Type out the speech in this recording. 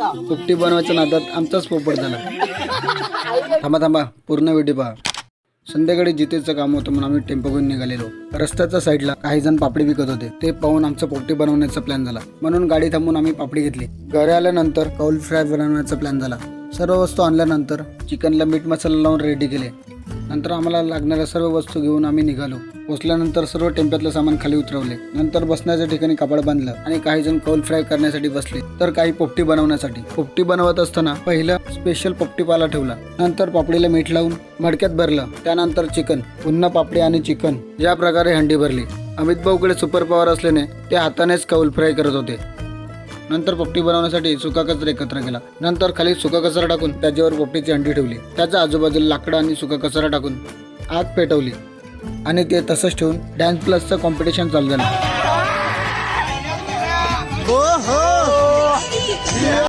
पोपटी बनवायच्या नादात आमचाच पोपट झाला. थांबा थांबा पूर्ण व्हिडिओ पहा. संध्याकाळी जितेचं काम होतं म्हणून आम्ही टेम्पो घेऊन निघालेलो. रस्त्याच्या साईडला काही जण पापडी विकत होते. ते पाहून आमचं पोपटी बनवण्याचा प्लॅन झाला. म्हणून गाडी थांबून आम्ही पापडी घेतली. घरी आल्यानंतर कौल फ्राय बनवण्याचा प्लॅन झाला. सर्व वस्तू आणल्यानंतर चिकनला मीठ मसाला लावून रेडी केले. नंतर आम्हाला लागणाऱ्या सर्व वस्तू घेऊन आम्ही निघालो. पोचल्यानंतर सर्व टेम्प्यातलं सामान खाली उतरवले. नंतर बसण्याच्या ठिकाणी कापड बांधलं आणि काही जण कौल फ्राय करण्यासाठी बसले. तर काही पोपटी बनवण्यासाठी. पोपटी बनवत असताना पहिलं स्पेशल पोपटी पाला ठेवला. नंतर पापडीला मीठ लावून मडक्यात भरलं. त्यानंतर चिकन पुन्हा पापडी आणि चिकन या प्रकारे हंडी भरली. अमित भाऊकडे सुपर पॉवर असल्याने ते हातानेच कौल फ्राय करत होते. नंतर पोपटी बनवण्यासाठी सुका कचरा एकत्र केला. नंतर खाली सुका कचरा टाकून त्याच्यावर पोपटीची अंडी ठेवली. त्याच्या आजूबाजूला लाकडं आणि सुका कचरा टाकून आग पेटवली. आणि ते तसंच ठेवून डॅन्स प्लसचं कॉम्पिटिशन चालू झालं.